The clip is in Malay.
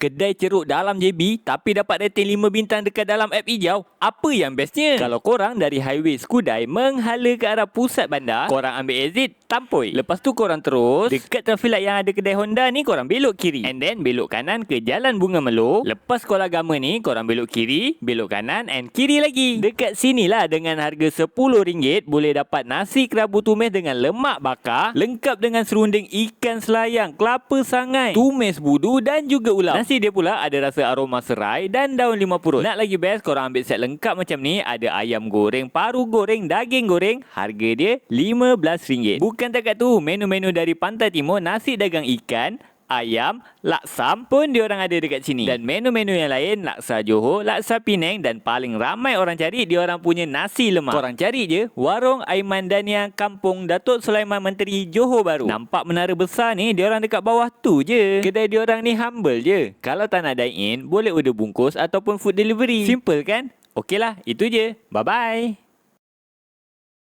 Kedai ceruk dalam JB tapi dapat rating 5 bintang dekat dalam app hijau. Apa yang bestnya? Kalau korang dari highway Skudai menghala ke arah pusat bandar, korang ambil exit Tampoi. Lepas tu korang terus dekat traffic light yang ada kedai Honda ni korang belok kiri. And then belok kanan ke Jalan Bunga Melo. Lepas sekolah agama ni korang belok kiri, belok kanan and kiri lagi. Dekat sinilah dengan harga RM10 boleh dapat nasi kerabu tumis dengan lemak bakar lengkap dengan serunding ikan selayang, kelapa sangai, tumis budu dan juga ulam. Nasi dia pula ada rasa aroma serai dan daun lima purut. Nak lagi best korang ambil set lengkap macam ni, ada ayam goreng, paru goreng, daging goreng, harga dia RM15. Bukan takat tu, menu-menu dari Pantai Timur, nasi dagang ikan, ayam, laksam pun diorang ada dekat sini. Dan menu-menu yang lain, laksa Johor, laksa Penang dan paling ramai orang cari diorang punya nasi lemak. Korang cari je, Warung Aiman Dania Kampung Datuk Sulaiman Menteri Johor Baru. Nampak menara besar ni, diorang dekat bawah tu je. Kedai diorang ni humble je. Kalau tak nak dine in, boleh order bungkus ataupun food delivery. Simple kan? Okeylah, itu je. Bye-bye.